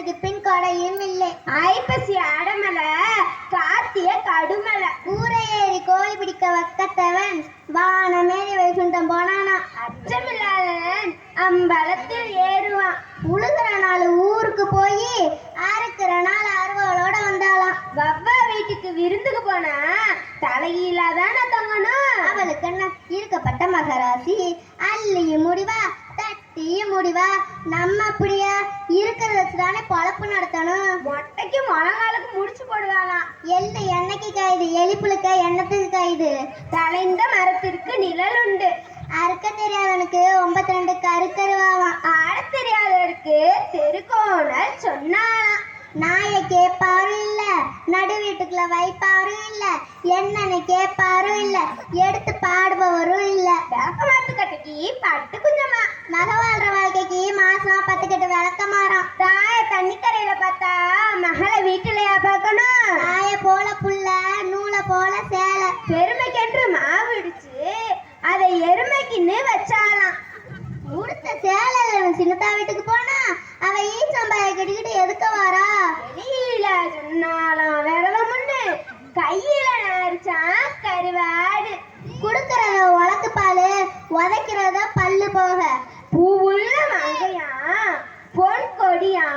எனக்கு பின் கொடையும் இல்லை. ஐப்பசி அடமல காத்திய கடுமல. கூரை ஏறி கோழி பிடிக்க வக்கத்தவன் வானமேறி வைகுண்டம் போனானா. அச்சமில்லாதவன் அம்பலத்தில் ஏறுவான். உழுகிற நாள் ஊருக்கு போய் அறுக்கிற நாள் அறுவலோட வந்தாளாம். வவ்வா வீட்டுக்கு விருந்துக்கு போனா தலையிலாதானே தங்கணும். அவளுக்கு என்ன? இருக்கப்பட்ட மகராசி அள்ளி முடிவா. முடிவா நம்ம அப்படியா இருக்கிறத வச்சுதானே பொழப்பு நடத்தணும். மொட்டைக்கு முழங்காலுக்கு முடிச்சு போடுவாளாம் எள்ளு எண்ணெய்க்கு காயுது எலிப்புழுக்க எண்ணத்துக்கு காயுது. தலைந்த மரத்திற்கு நிழல் உண்டு. அறுக்க தெரியாதவனுக்கு ஒன்பத்தி ரெண்டு கருக்கருவாவாம். ஆட தெரியாதவருக்கு தெருக்கோணல் சொன்னாலாம். நாயை கேட்பாரும் இல்ல நடு வீட்டுக்குள்ள வைப்பாரும் இல்ல என்னன்னு கேட்பாரும் இல்ல எடுத்து பாடுபவரும் இல்ல. விளக்கமாத்து கட்டைக்கு பட்டு குஞ்சமா. மக கையில நரிச்சான் கருவாடு. குடுக்கறத உலக்கு பாலு உதைக்கிறத பல்லு போக. பூவுள்ள மங்கையா பொன் கொடியா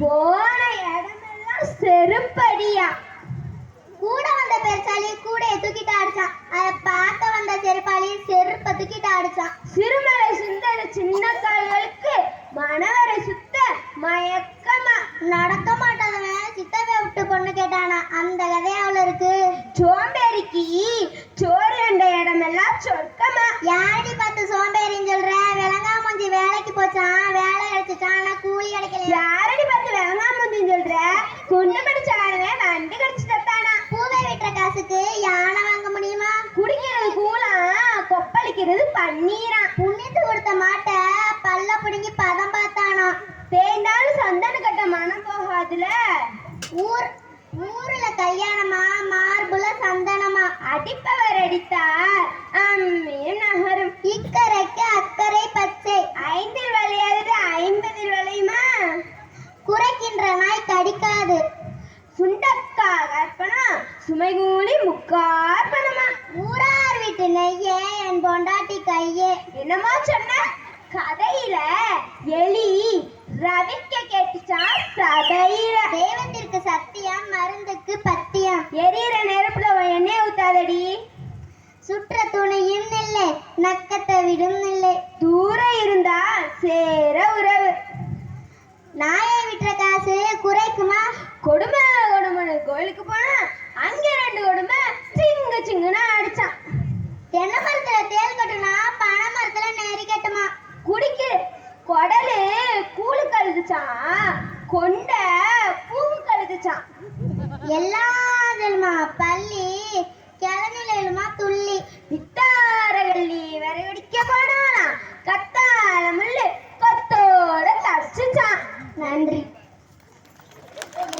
போன இடமெல்லாம் செருப்படியா. கூட வந்த பெருசாலி கூடைய தூக்கிட்டு அடிச்சான். அதை பார்க்க வந்த செருப்பாளி செருப்ப தூக்கிட்டு அடிச்சான். சிறுமலை சிந்தன சின்ன கால்களுக்கு மணவரை சுத்த மயக்கமா. நடக்க மாட்டான் விட்டு பொண்ணு கேட்டானா அந்த கதை அவள இருக்கு? சோம்பேறிக்கு சோறு கண்ட இடமெல்லாம் சொர்க்கமா? யாரடி பார்த்து சோம்பேறின்னு சொல்ற? விளங்கா மூஞ்சி வேலைக்கு போச்சான் வேலை கிடைச்சிச்சான் ஆனா கூலி கிடைக்கல யாரடி பார்த்து விளங்காம சொல்ற? குண்டு படிச்சாலுமே வண்டி கடிச்சு தத்தானா பூவை விட்டுற காசுக்கு யானை வாங்க முடியுமா? குடிக்கிறது கூலா கொப்பளிக்கிறது பன்னீரா புண்ணியத்து கொடுத்த மாட்டை பல்ல பிடுங்கி பதம் பார்த்தானா தேய்ந்தாலும் சந்தன கட்ட மனம் போகாதுல. ஊர் ஊர்ல கல்யாணமா மார்புல சந்தனமா அடிப்பவர் அடித்தார். நகரும். இக்கரைக்கு அக்கறை பச்சை. ஐந்தில் விளையாதது ஐம்பதில் விளையுமா குறைக்கின்ற நாய் கடிக்காது. சுண்டக்கா கற்பனம் சுமைகூலி முக்கார்பணமா ஊரார் வீட்டு நெய்யே என் பொண்டாட்டி கையே. என்னமோ சொன்ன? கதையில எலி ரவிக்க கேட்டுச்சான் சதையில தெய்வத்திற்கு சத்தியம் மருந்துக்கு பத்தியம். எரியற நெருப்புல எண்ணெய் ஊத்தாதடி. சுற்ற துணையும் இல்லை நக்கத்தை விடும் இல்லை தூரம் இருந்தா சேர உறவு. நாயை விட்டுற காசு குறைக்குமா? கொடுமை கொடுமைன்னு கோயிலுக்கு போன பண்ணுச்சான் கொண்ட பூ கழுதுச்சான். எல்லா பள்ளி